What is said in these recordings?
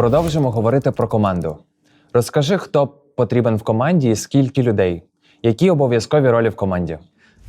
Продовжимо говорити про команду. Розкажи, хто потрібен в команді і скільки людей, які обов'язкові ролі в команді.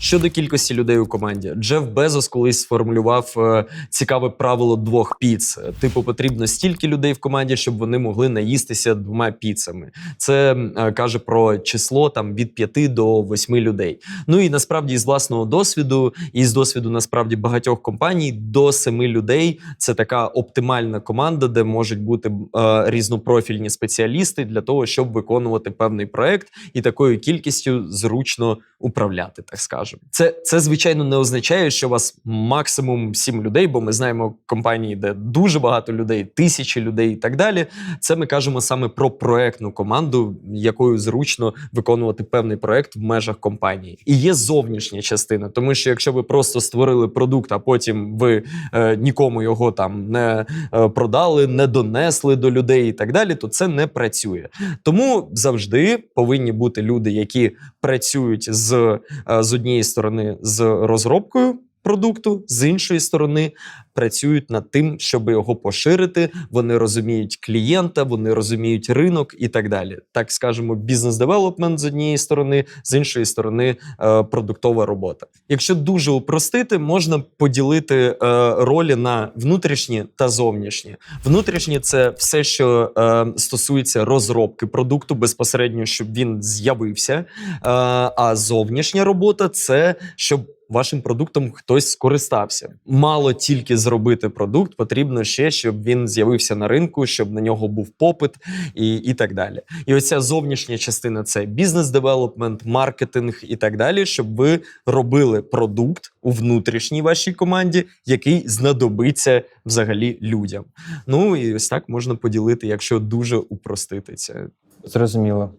Щодо кількості людей у команді, Джеф Безос колись сформулював е, цікаве правило двох піц. Типу, потрібно стільки людей в команді, щоб вони могли наїстися двома піцами. Це е, каже про число там від 5 до 8 людей. Ну і насправді з власного досвіду, і з досвіду насправді багатьох компаній до 7 людей це така оптимальна команда, де можуть бути е, різнопрофільні спеціалісти для того, щоб виконувати певний проект, і такою кількістю зручно управляти, так скажемо. Це, це звичайно не означає, що у вас максимум 7 людей, бо ми знаємо компанії, де дуже багато людей, тисячі людей і так далі. Це ми кажемо саме про проектну команду, якою зручно виконувати певний проект в межах компанії. І є зовнішня частина, тому що якщо ви просто створили продукт, а потім ви е, нікому його там не е, продали, не донесли до людей і так далі, то це не працює. Тому завжди повинні бути люди, які працюють з, е, з однієї сторони з розробкою. Продукту з іншої сторони працюють над тим, щоб його поширити. Вони розуміють клієнта, вони розуміють ринок і так далі. Так скажемо, бізнес-девелопмент з однієї сторони, з іншої сторони, е, продуктова робота. Якщо дуже упростити, можна поділити е, ролі на внутрішні та зовнішні. Внутрішні це все, що е, стосується розробки продукту безпосередньо, щоб він з'явився. А зовнішня робота це щоб вашим продуктом хтось скористався. Мало тільки зробити продукт, потрібно ще, щоб він з'явився на ринку, щоб на нього був попит і, і так далі. І оця зовнішня частина це бізнес-девелопмент, маркетинг і так далі, щоб ви робили продукт у внутрішній вашій команді, який знадобиться взагалі людям. Ну і ось так можна поділити, якщо дуже упростити це. Зрозуміло.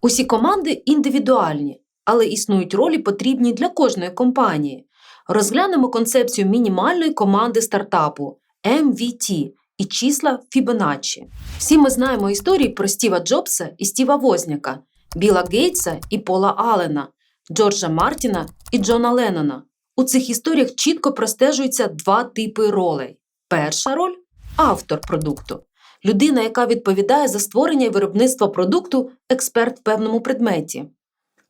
Усі команди індивідуальні, але існують ролі потрібні для кожної компанії. Розглянемо концепцію мінімальної команди стартапу MVT і числа Fibonacci. Всі ми знаємо історії про Стіва Джобса і Стіва Возняка, Біла Гейтса і Пола Аллена, Джорджа Мартіна і Джона Леннона. У цих історіях чітко простежуються два типи ролей. Перша роль автор продукту. Людина, яка відповідає за створення і виробництво продукту, експерт в певному предметі.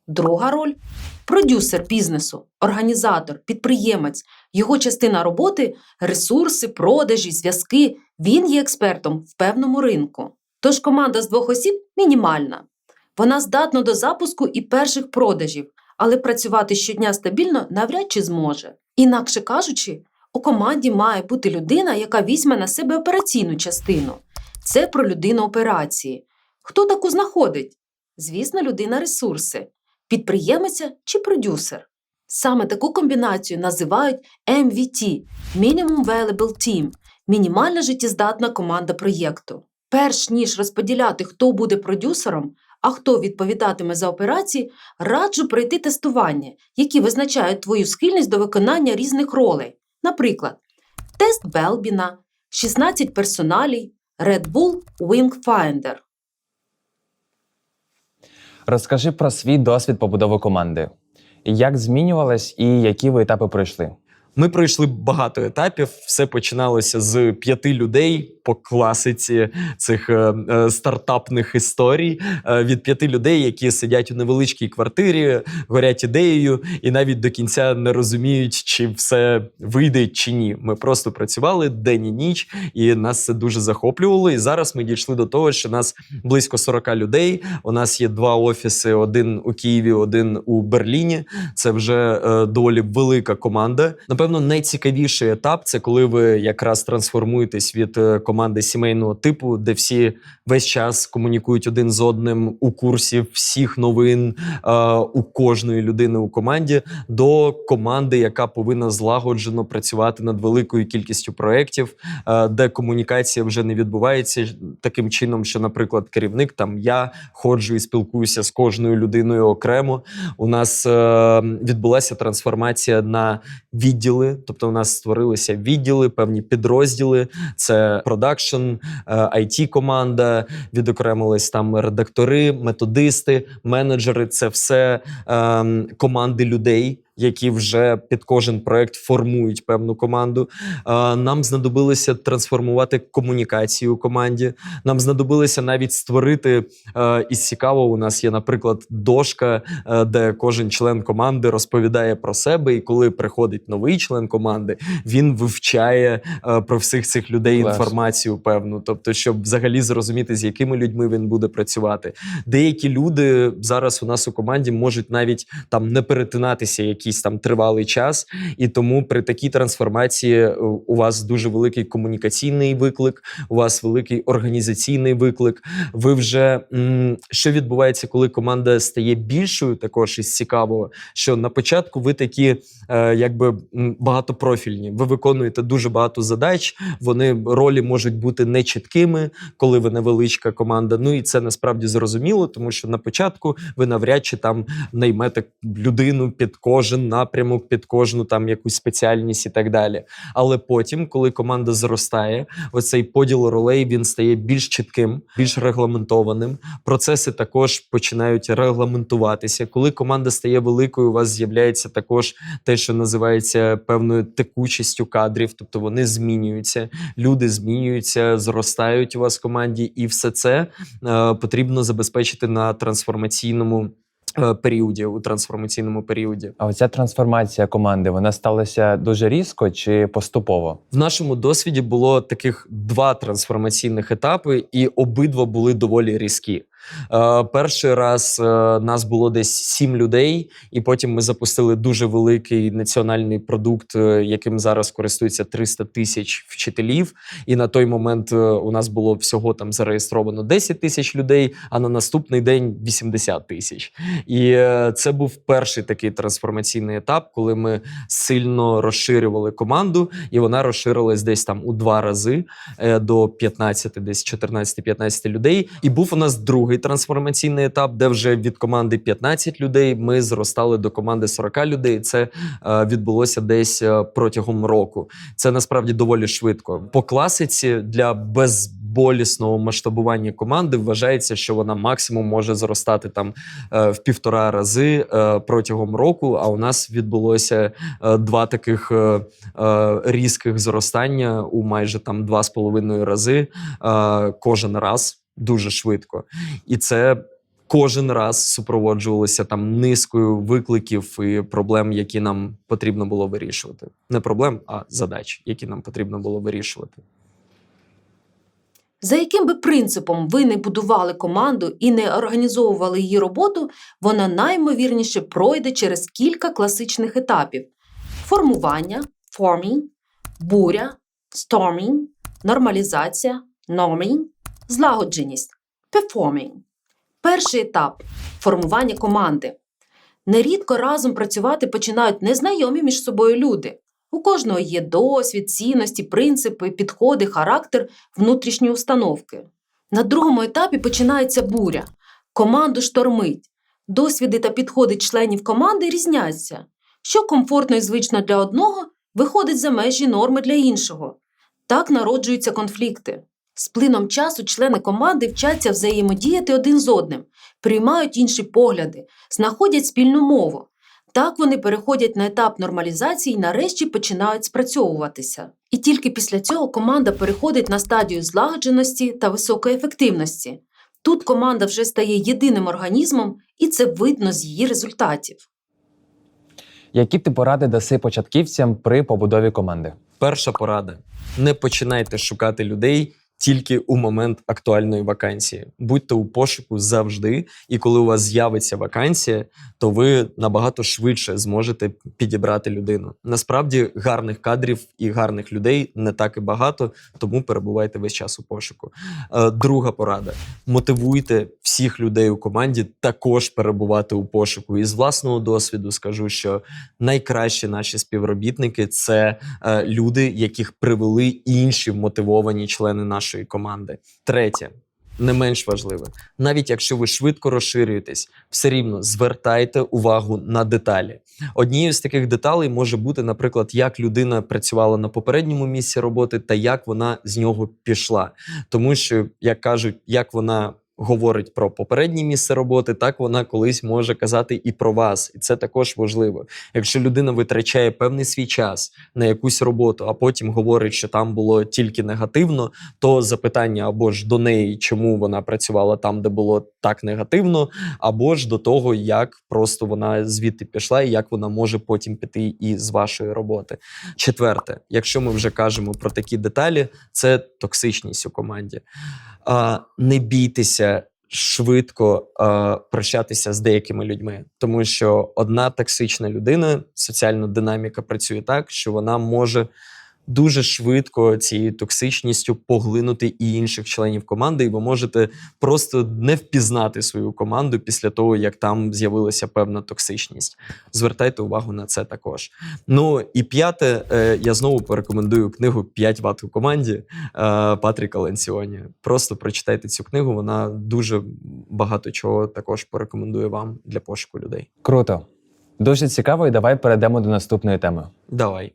Друга роль продюсер бізнесу, організатор, підприємець. Його частина роботи ресурси, продажі, зв'язки. Він є експертом в певному ринку. Тож команда з двох осіб мінімальна. Вона здатна до запуску і перших продажів, але працювати щодня стабільно навряд чи зможе. Інакше кажучи, у команді має бути людина, яка візьме на себе операційну частину. Це про людину операції. Хто таку знаходить? Звісно, людина ресурси, підприємиця чи продюсер. Саме таку комбінацію називають MVT – Minimum Valuable Team – мінімальна життєздатна команда проєкту. Перш ніж розподіляти, хто буде продюсером, а хто відповідатиме за операції, раджу пройти тестування, які визначають твою схильність до виконання різних ролей. Наприклад, тест Белбіна, 16 персоналій, Red Bull Wingfinder. Розкажи про свій досвід побудови команди. Як змінювалась і які ви етапи пройшли? Ми пройшли багато етапів. Все починалося з п'яти людей по класиці цих е, е, стартапних історій. Е, від п'яти людей, які сидять у невеличкій квартирі, горять ідеєю, і навіть до кінця не розуміють, чи все вийде чи ні. Ми просто працювали день і ніч, і нас це дуже захоплювало. І зараз ми дійшли до того, що нас близько 40 людей. У нас є два офіси: один у Києві, один у Берліні. Це вже доволі велика команда. Напевно, найцікавіший етап це коли ви якраз трансформуєтесь від е, команди сімейного типу, де всі весь час комунікують один з одним у курсі всіх новин е, у кожної людини у команді, до команди, яка повинна злагоджено працювати над великою кількістю проєктів, е, де комунікація вже не відбувається таким чином, що, наприклад, керівник там я ходжу і спілкуюся з кожною людиною окремо. У нас е, відбулася трансформація на відділи, тобто у нас створилися відділи, певні підрозділи. Це продакшн, it команда відокремились там редактори, методисти, менеджери. Це все е, команди людей. Які вже під кожен проект формують певну команду. Нам знадобилося трансформувати комунікацію у команді. Нам знадобилося навіть створити із цікавого. У нас є, наприклад, дошка, де кожен член команди розповідає про себе, і коли приходить новий член команди, він вивчає про всіх цих людей інформацію певну, тобто, щоб взагалі зрозуміти, з якими людьми він буде працювати. Деякі люди зараз у нас у команді можуть навіть там не перетинатися якийсь там тривалий час, і тому при такій трансформації е, у вас дуже великий комунікаційний виклик, у вас великий організаційний виклик. Ви вже що відбувається, коли команда стає більшою, також із цікавого, що на початку ви такі, е, якби багатопрофільні. Ви виконуєте дуже багато задач. Вони ролі можуть бути нечіткими, коли ви невеличка команда. Ну і це насправді зрозуміло, тому що на початку ви навряд чи там наймете людину під кожен напрямок, під кожну там якусь спеціальність і так далі. Але потім, коли команда зростає, оцей поділ ролей він стає більш чітким, більш регламентованим. Процеси також починають регламентуватися. Коли команда стає великою, у вас з'являється також те, що називається певною текучістю кадрів, тобто вони змінюються, люди змінюються, зростають у вас в команді, і все це е, потрібно забезпечити на трансформаційному. Е, Періоді у трансформаційному періоді А оця трансформація команди вона сталася дуже різко чи поступово? в нашому досвіді було таких два трансформаційних етапи, і обидва були доволі різкі. Е, перший раз е, нас було десь сім людей, і потім ми запустили дуже великий національний продукт, е, яким зараз користується 300 тисяч вчителів. І на той момент у нас було всього там зареєстровано 10 тисяч людей, а на наступний день 80 тисяч. І це був перший такий трансформаційний етап, коли ми сильно розширювали команду, і вона розширилась десь там у два рази до 15, десь 14-15 людей. І був у нас другий трансформаційний етап, де вже від команди 15 людей ми зростали до команди 40 людей. Це е, відбулося десь е, протягом року. Це насправді доволі швидко. По класиці для безболісного масштабування команди вважається, що вона максимум може зростати там е, в півтора рази протягом року. А у нас відбулося два таких різких зростання у майже там два з половиною рази кожен раз дуже швидко. І це кожен раз супроводжувалося там низкою викликів і проблем, які нам потрібно було вирішувати. Не проблем, а задач, які нам потрібно було вирішувати. За яким би принципом ви не будували команду і не організовували її роботу, вона наймовірніше пройде через кілька класичних етапів: формування forming, буря, storming, нормалізація norming, злагодженість performing. Перший етап формування команди. Нерідко разом працювати починають незнайомі між собою люди. У кожного є досвід, цінності, принципи, підходи, характер, внутрішні установки. На другому етапі починається буря. Команду штормить. Досвіди та підходи членів команди різняться. Що комфортно і звично для одного, виходить за межі норми для іншого. Так народжуються конфлікти. З плином часу члени команди вчаться взаємодіяти один з одним, приймають інші погляди, знаходять спільну мову. Так вони переходять на етап нормалізації і нарешті починають спрацьовуватися. І тільки після цього команда переходить на стадію злагодженості та високої ефективності. Тут команда вже стає єдиним організмом, і це видно з її результатів. Які ти поради даси початківцям при побудові команди? Перша порада: не починайте шукати людей. Тільки у момент актуальної вакансії. Будьте у пошуку завжди, і коли у вас з'явиться вакансія, то ви набагато швидше зможете підібрати людину. Насправді гарних кадрів і гарних людей не так і багато, тому перебувайте весь час у пошуку. Е, Друга порада: мотивуйте всіх людей у команді також перебувати у пошуку. І з власного досвіду скажу, що найкращі наші співробітники це е, люди, яких привели інші мотивовані члени нашої команди. Третє. Не менш важливе, навіть якщо ви швидко розширюєтесь, все рівно звертайте увагу на деталі. Однією з таких деталей може бути, наприклад, як людина працювала на попередньому місці роботи та як вона з нього пішла. Тому що, як кажуть, як вона говорить про попереднє місце роботи, так вона колись може казати і про вас. І це також важливо. Якщо людина витрачає певний свій час на якусь роботу, а потім говорить, що там було тільки негативно, то запитання або ж до неї, чому вона працювала там, де було так негативно, або ж до того, як просто вона звідти пішла, і як вона може потім піти і з вашої роботи. Четверте, якщо ми вже кажемо про такі деталі, це токсичність у команді. А, не бійтеся швидко е, прощатися з деякими людьми, тому що одна токсична людина, соціальна динаміка працює так, що вона може. Дуже швидко цією токсичністю поглинути і інших членів команди, і ви можете просто не впізнати свою команду після того, як там з'явилася певна токсичність. Звертайте увагу на це також. Ну і п'яте, е, я знову порекомендую книгу «5 ват у команді е, Патріка Ленціоні. Просто прочитайте цю книгу. Вона дуже багато чого також порекомендує вам для пошуку людей. Круто. Дуже цікаво, і давай перейдемо до наступної теми. Давай.